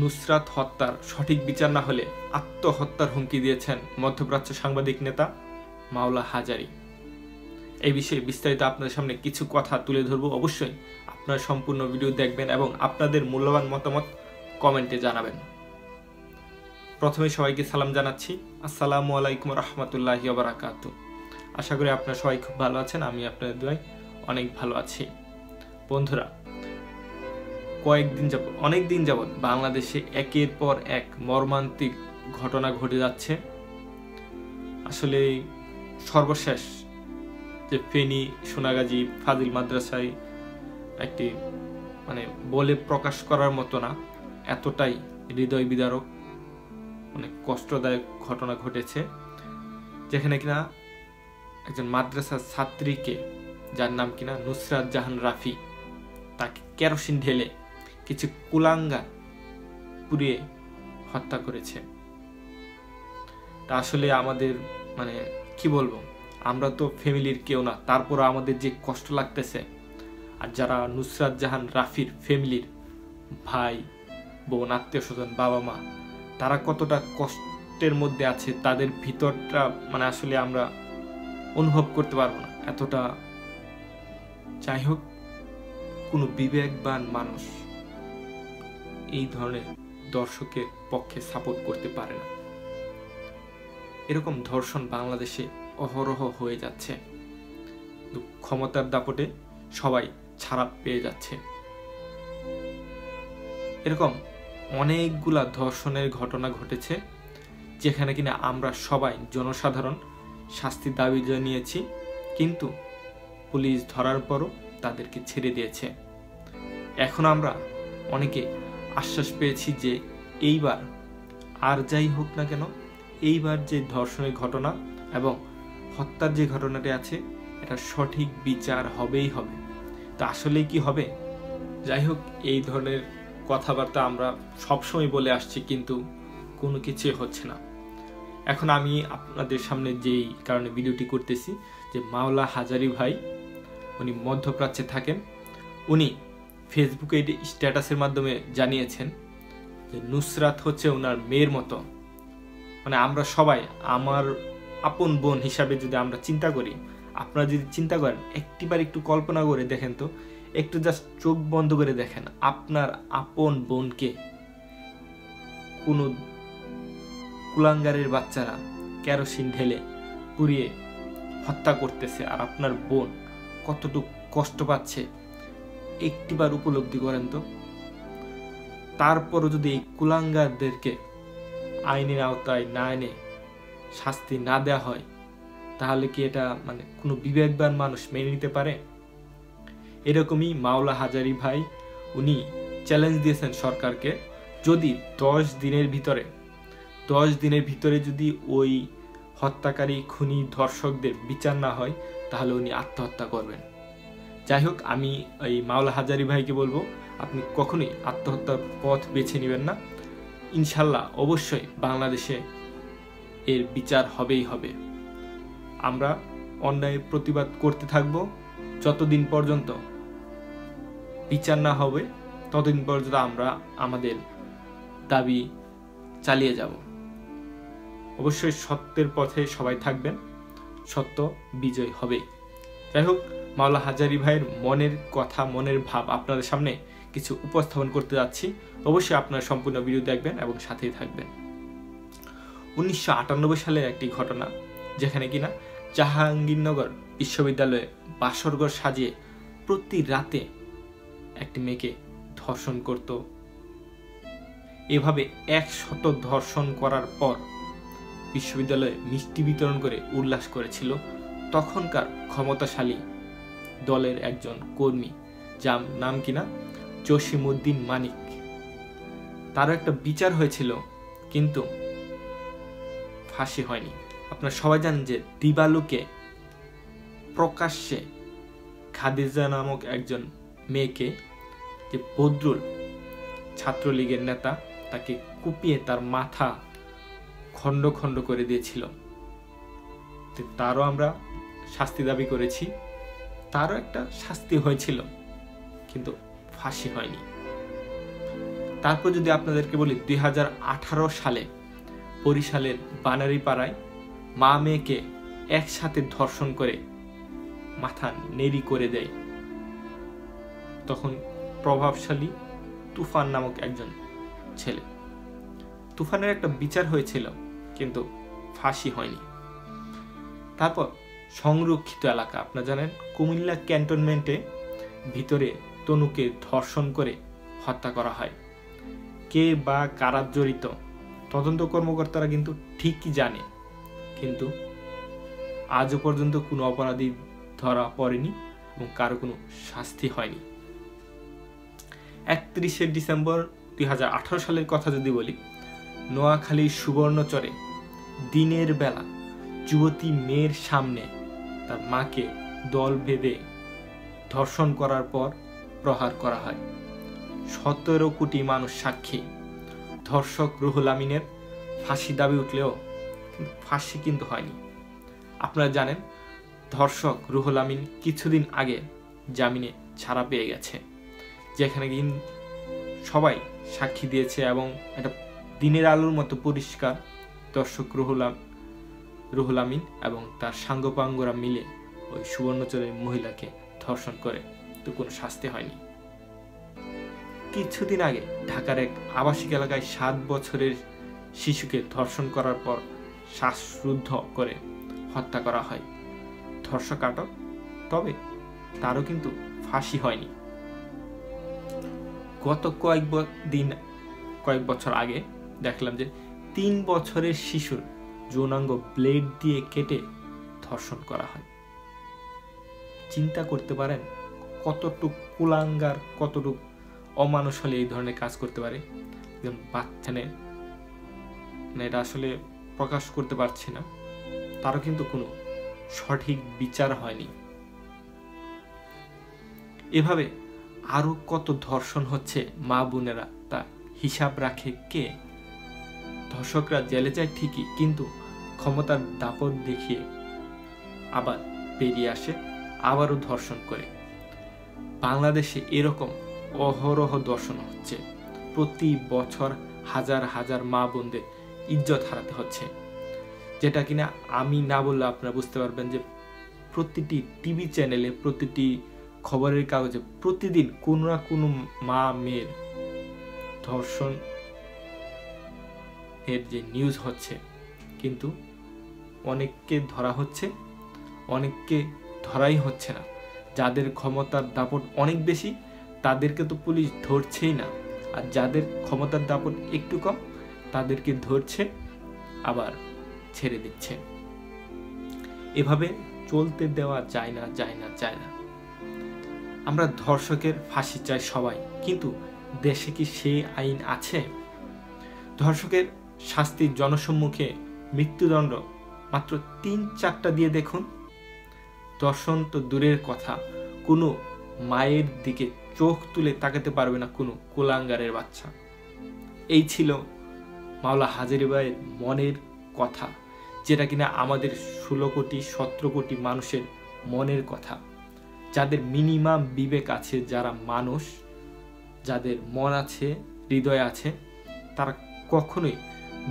নুসরাত হত্যার সঠিক বিচার না হলে আত্মহত্যার হুমকি দিয়েছেন মধ্যপ্রাচ্য সাংবাদিক নেতা মাওলা হাজারি। এই বিষয়ে বিস্তারিত আপনাদের সামনে কিছু কথা তুলে ধরবো। অবশ্যই আপনারা সম্পূর্ণ ভিডিও দেখবেন এবং আপনাদের মূল্যবান মতামত কমেন্টে জানাবেন। প্রথমে সবাইকে সালাম জানাচ্ছি। আসসালামু আলাইকুম রহমতুল্লাহি বারাকাতু আশা করি আপনারা সবাই খুব ভালো আছেন আমি আপনাদের দোয়াই অনেক ভালো আছি। বন্ধুরা কয়েকদিন যাব অনেক দিন যাবৎ বাংলাদেশে একের পর এক মর্মান্তিক ঘটনা ঘটে যাচ্ছে। আসলে সর্বশেষ যে ফেনী সোনাগাজী ফাজিল মাদ্রাসায় একটি মানে বলে প্রকাশ করার মতো না, এতটাই হৃদয় বিদারক অনেক কষ্টদায়ক ঘটনা ঘটেছে, যেখানে কিনা একজন মাদ্রাসার ছাত্রীকে, যার নাম কিনা নুসরাত জাহান রাফি, তাকে কেরোসিন ঢেলে কিছু কুলাঙ্গা পুড়িয়ে হত্যা করেছে। তা আসলে আমাদের মানে কি বলব, আমরা তো ফ্যামিলির কেউ না, তারপর আমাদের যে কষ্ট লাগতেছে। আর যারা নুসরাত জাহান রাফির ফ্যামিলির ভাই, বোন, আত্মীয় স্বজন, বাবা মা, তারা কতটা কষ্টের মধ্যে আছে, তাদের ভিতরটা মানে আসলে আমরা অনুভব করতে পারব না। এতটা যাই হোক, কোনো বিবেকবান মানুষ। এই ধরনের দর্শকের পক্ষে সাপোর্ট করতে পারে না। এরকম ধর্ষণ বাংলাদেশে অহরহ হয়ে যাচ্ছে। ক্ষমতার দাপটে সবাই ছাড়া পেয়ে যাচ্ছে। এরকম অনেকগুলা ধর্ষণের ঘটনা ঘটেছে, যেখানে কিনা আমরা সবাই জনসাধারণ শাস্তির দাবি জানিয়েছি, কিন্তু পুলিশ ধরার পরও তাদেরকে ছেড়ে দিয়েছে। এখন আমরা অনেকে আশ্বাস পেয়েছি যে এইবার আর যাই হোক না কেন, এইবার যে ধর্ষণের ঘটনা এবং হত্যার যে ঘটনাটি আছে, এটা সঠিক বিচার হবেই হবে। তা আসলে কি হবে? যাই হোক, এই ধরনের কথাবার্তা আমরা সবসময় বলে আসছি, কিন্তু কোনো কিছুই হচ্ছে না। এখন আমি আপনাদের সামনে যেই কারণে ভিডিওটি করতেছি, যে মাওলা হাজারি ভাই, উনি মধ্যপ্রাচ্যে থাকেন। উনি ফেসবুকে এটি স্ট্যাটাসের মাধ্যমে জানিয়েছেন যে নুসরাত হচ্ছে ওনার মেয়ের মতো। মানে আমরা সবাই, আমার আপন বোন হিসাবে যদি আমরা চিন্তা করি, আপনারা যদি চিন্তা করেন, একটিবার একটু কল্পনা করে দেখেন তো, একটু জাস্ট চোখ বন্ধ করে দেখেন, আপনার আপন বোনকে কোনো কুলাঙ্গারের বাচ্চারা কেরোসিন ঢেলে পুড়িয়ে হত্যা করতেছে আর আপনার বোন কতটুকু কষ্ট পাচ্ছে একটিবার উপলব্ধি করেন তো। তারপরও যদি এই কুলাঙ্গারদেরকে আইনের আওতায় না এনে শাস্তি না দেওয়া হয়, তাহলে কি এটা মানে কোনো বিবেকবান মানুষ মেনে নিতে পারে? এরকমই মাওলা হাজারি ভাই, উনি চ্যালেঞ্জ দিয়েছেন সরকারকে, যদি দশ দিনের ভিতরে, দশ দিনের ভিতরে যদি ওই হত্যাকারী, খুনি, ধর্ষকদের বিচার না হয়, তাহলে উনি আত্মহত্যা করবেন। যাই হোক আমি এই মাওলা হাজারি ভাইকে বলব, আপনি কখনোই আত্মহত্যার পথ বেছে নেবেন না। ইনশাল্লাহ অবশ্যই বাংলাদেশে এর বিচার হবেই হবে। আমরা অন্যায়ের প্রতিবাদ করতে থাকব। যতদিন পর্যন্ত বিচার না হবে, ততদিন পর্যন্ত আমরা আমাদের দাবি চালিয়ে যাব। অবশ্যই সত্যের পথে সবাই থাকবেন, সত্য বিজয় হবে যাই হোক মাওলা হাজারি ভাইয়ের মনের কথা, মনের ভাব আপনাদের সামনে কিছু উপস্থাপন করতে যাচ্ছি। অবশ্যই আপনারা সম্পূর্ণ ভিডিও দেখবেন এবং সাথেই থাকবেন। উনিশশো আটানব্বই সালের একটি ঘটনা, যেখানে কিনা জাহাঙ্গীরনগর বিশ্ববিদ্যালয়ে বাসরঘর সাজিয়ে প্রতি রাতে একটি মেয়েকে ধর্ষণ করত। এভাবে এক শত ধর্ষণ করার পর বিশ্ববিদ্যালয়ে মিষ্টি বিতরণ করে উল্লাস করেছিল তখনকার ক্ষমতাশালী দলের একজন কর্মী, যার নাম কিনা জসিমুদ্দিন মানিক। তারও একটা বিচার হয়েছিল, কিন্তু ফাঁসি হয়নি। আপনারা সবাই জানেন যে দিবালুকে প্রকাশ্যে খাদিজা নামক একজন মেয়েকে, যে বদরুল ছাত্রলীগের নেতা, তাকে কুপিয়ে তার মাথা খণ্ড খণ্ড করে দিয়েছিল। তারও আমরা শাস্তি দাবি করেছি। তারও একটা শাস্তি হয়েছিল, কিন্তু ফাঁসি হয়নি। তারপর যদি আপনাদেরকে বলি, দুই হাজার আঠারো সালে বরিশালের বানারিপাড়ায় মা মেয়েকে একসাথে ধর্ষণ করে মাথা নেড়ি করে দেয়, তখন প্রভাবশালী তুফান নামক একজন ছেলে। তুফানের একটা বিচার হয়েছিল, কিন্তু ফাঁসি হয়নি। তারপর সংরক্ষিত এলাকা। আপনারা জানেন, কুমিল্লা ক্যান্টনমেন্টে ভিতরে তনুকে ধর্ষণ করে হত্যা করা হয়। কে বা কারা জড়িত, তদন্ত কর্মকর্তারা কিন্তু ঠিকই জানে। কিন্তু আজও পর্যন্ত কোনো অপরাধী ধরা পড়েনি এবং কারও কোনো শাস্তি হয়নি। একত্রিশে ডিসেম্বর দুই হাজার আঠারো সালের কথা যদি বলি, নোয়াখালীর সুবর্ণচরে দিনের বেলা যুবতী মেয়ের সামনে তার মাকে দল বেঁধে ধর্ষণ করার পর প্রহার করা হয়। সতেরো কোটি মানুষ সাক্ষী। ধর্ষক রুহুল আমিনের ফাঁসি দাবি উঠলেও ফাঁসি কিন্তু হয়নি। আপনারা জানেন, ধর্ষক রুহুল আমিন কিছুদিন আগে জামিনে ছাড়া পেয়ে গেছে, যেখানে সবাই সাক্ষী দিয়েছে এবং একটা দিনের আলোর মতো পরিষ্কার দর্শক রুহুল রুহুল আমিন এবং তার সাঙ্গপাঙ্গরা মিলে ওই সুবর্ণচরের মহিলাকে ধর্ষণ করে। তো কোনো শাস্তি হয়নি। কিছুদিন আগে ঢাকার এক আবাসিক এলাকায় সাত বছরের শিশুকে ধর্ষণ করার পর শ্বাসরুদ্ধ করে হত্যা করা হয়। ধর্ষক আটক তবে তারও কিন্তু ফাঁসি হয়নি। গত কয়েক দিন, কয়েক বছর আগে দেখলাম যে তিন বছরের শিশুর যৌনাঙ্গ ব্লেড দিয়ে কেটে ধর্ষণ করা হয়। চিন্তা করতে পারেন কতটুক কুলাঙ্গার, কতটুক অমানুষ হলে এই ধরনের কাজ করতে পারে। বাচ্চা নেই মানে এটা আসলে প্রকাশ করতে পারছি না। তারও কিন্তু কোনো সঠিক বিচার হয়নি। এভাবে আরও কত ধর্ষণ হচ্ছে মা বোনেরা, তা হিসাব রাখে কে? ধর্ষকরা জেলে যায় ঠিকই, কিন্তু ক্ষমতার দাপট দেখিয়ে আবার বেরিয়ে আসে, আবারও ধর্ষণ করে। বাংলাদেশে এরকম অহরহ দর্শন হচ্ছে। প্রতি বছর হাজার হাজার মা বোনদের ইজ্জত হারাতে হচ্ছে। যেটা কিনা আমি না বললে আপনারা বুঝতে পারবেন যে প্রতিটি টিভি চ্যানেলে, প্রতিটি খবরের কাগজে প্রতিদিন কোনো না কোনো মা মেয়ের ধর্ষণ এর যে নিউজ হচ্ছে, কিন্তু অনেককে ধরা হচ্ছে, অনেককে ধরাই হচ্ছে না। যাদের ক্ষমতার দাপট অনেক বেশি, তাদেরকে তো পুলিশ ধরছেই না। আর যাদের ক্ষমতার দাপট একটু কম, তাদেরকে ধরছে, আবার ছেড়ে দিচ্ছে। এভাবে চলতে দেওয়া যায় না যায় না যায় না। আমরা ধর্ষকের ফাঁসি চাই সবাই, কিন্তু দেশে কি সেই আইন আছে? ধর্ষকের শাস্তির জনসম্মুখে মৃত্যুদণ্ড মাত্র তিন চারটা দিয়ে দেখুন। দর্শন তো দূরের কথা। কোনো মায়ের দিকে চোখ তুলে তাকাতে পারবে না কোনো কোলাঙ্গারের বাচ্চা। এই ছিল মাওলা হাজারিবাইয়ের মনের কথা, যেটা কিনা আমাদের ষোলো কোটি, সতেরো কোটি মানুষের মনের কথা। যাদের মিনিমাম বিবেক আছে যারা মানুষ, যাদের মন আছে, হৃদয় আছে, তারা কখনোই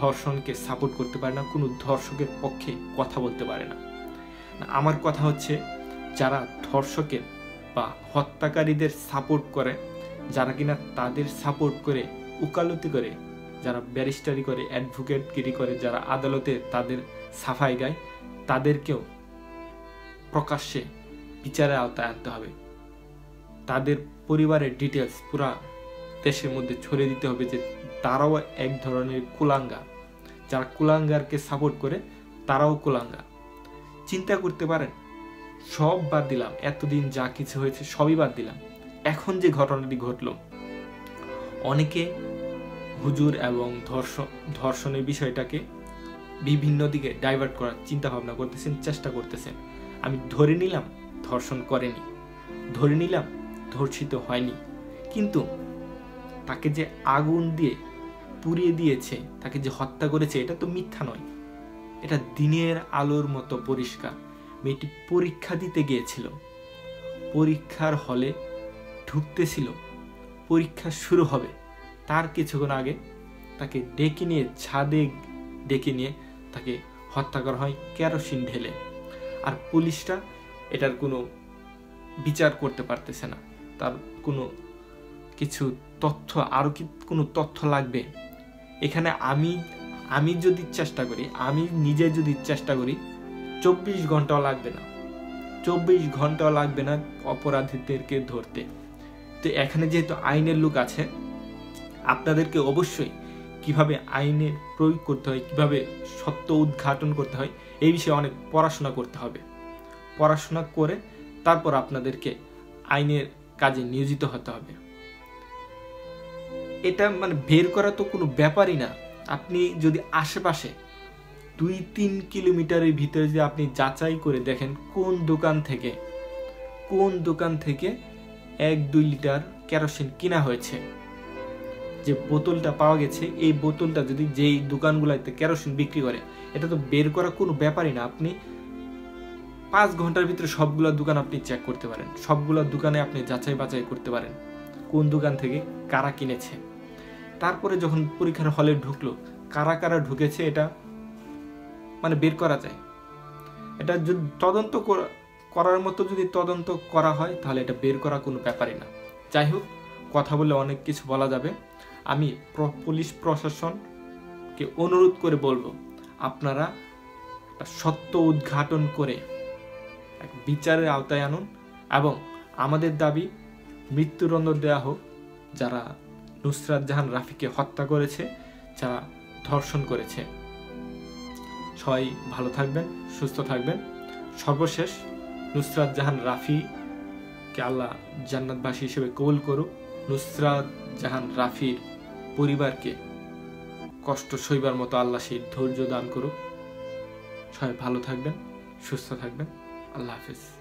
ধর্ষণকে সাপোর্ট করতে পারে না, কোনো ধর্ষকের পক্ষে কথা বলতে পারে না। আমার কথা হচ্ছে, যারা ধর্ষকের বা হত্যাকারীদের সাপোর্ট করে, যারা কিনা তাদের সাপোর্ট করে, উকালতি করে, যারা ব্যারিস্টারি করে, অ্যাডভোকেটগিরি করে, যারা আদালতে তাদের সাফাই গায় তাদেরকেও প্রকাশ্যে বিচারের আওতায় আনতে হবে। তাদের পরিবারের ডিটেলস পুরা দেশের মধ্যে ছড়িয়ে দিতে হবে যে তারাও এক ধরনের কুলাঙ্গা, যারা কুলাঙ্গারকে সাপোর্ট করে তারাও কুলাঙ্গা। চিন্তা করতে পারেন, সব বাদ দিলাম, এতদিন যা কিছু হয়েছে সবই বাদ দিলাম। এখন যে ঘটনাটি ঘটল, অনেকে হুজুর এবং ধর্ষণ, ধর্ষণের বিষয়টাকে বিভিন্ন দিকে ডাইভার্ট করার চিন্তা ভাবনা করতেছেন, চেষ্টা করতেছেন। আমি ধরে নিলাম, ধর্ষণ করেনি। ধরে নিলাম, ধর্ষিত হয়নি। কিন্তু তাকে যে আগুন দিয়ে পুড়িয়ে দিয়েছে, তাকে যে হত্যা করেছে, এটা তো মিথ্যা নয়। এটা দিনের আলোর মতো পরিষ্কার। মেয়েটি পরীক্ষা দিতে গিয়েছিল। পরীক্ষার হলে ঢুকতেছিল। পরীক্ষা শুরু হবে। তার কিছুক্ষণ আগে তাকে ডেকে নিয়ে, ছাদে ডেকে নিয়ে তাকে হত্যা করা হয় কেরোসিন ঢেলে। আর পুলিশটা এটার কোনো বিচার করতে পারতেছে না। তার কোনো কিছু তথ্য, আরও কি কোনো তথ্য লাগবে? এখানে আমি আমি যদি চেষ্টা করি, আমি নিজে যদি চেষ্টা করি, চব্বিশ ঘন্টাও লাগবে না। চব্বিশ ঘন্টাও লাগবে না অপরাধীদেরকে ধরতে। তো এখানে যেহেতু আইনের লোক আছে, আপনাদেরকে অবশ্যই কীভাবে আইনের প্রয়োগ করতে হয়, কীভাবে সত্য উদ্ঘাটন করতে হয়, এই বিষয়ে অনেক পড়াশোনা করতে হবে। পড়াশোনা করে তারপর আপনাদেরকে আইনের কাজে নিয়োজিত হতে হবে। এটা মানে বের করা তো কোনো ব্যাপারই না। আপনি যদি আশেপাশে দুই তিন কিলোমিটারের ভিতরে যদি আপনি যাচাই করে দেখেন কোন দোকান থেকে, কোন দোকান থেকে এক, দুই লিটার কেরোসিন কিনা হয়েছে, যে বোতলটা পাওয়া গেছে, এই বোতলটা যদি যেই দোকানগুলোতে কেরোসিন বিক্রি করে, এটা তো বের করা কোনো ব্যাপারই না। আপনি পাঁচ ঘণ্টার ভিতরে সবগুলো দোকান আপনি চেক করতে পারেন। সবগুলো দোকানে আপনি যাচাই বাছাই করতে পারেন। কোন দোকান থেকে কারা কিনেছে। তারপরে যখন পরীক্ষার হলে ঢুকলো, কারা কারা ঢুকেছে এটা মানে বের করা যায়। এটা যদি তদন্ত করার মতো যদি তদন্ত করা হয়, তাহলে এটা বের করা কোনো ব্যাপারই না। যাই হোক, কথা বলে অনেক কিছু বলা যাবে। আমি পুলিশ প্রশাসনকে অনুরোধ করে বলব, আপনারা সত্য উদ্ঘাটন করে এক বিচারের আওতায় আনুন এবং আমাদের দাবি মৃত্যুদণ্ড দেওয়া হোক, যারা নুসরাত জাহান রাফিকে হত্যা করেছে যারা ধর্ষণ করেছে। সবাই ভালো থাকবেন, সুস্থ থাকবেন। সর্বশেষ, নুসরাত জাহান রাফিকে আল্লাহ জান্নাতবাসী হিসেবে কবুল করুক। নুসরাত জাহান রাফির পরিবারকে কষ্ট সইবার মতো আল্লাহ সেই ধৈর্য দান করুক। সবাই ভালো থাকবেন, সুস্থ থাকবেন। আল্লাহ হাফিজ।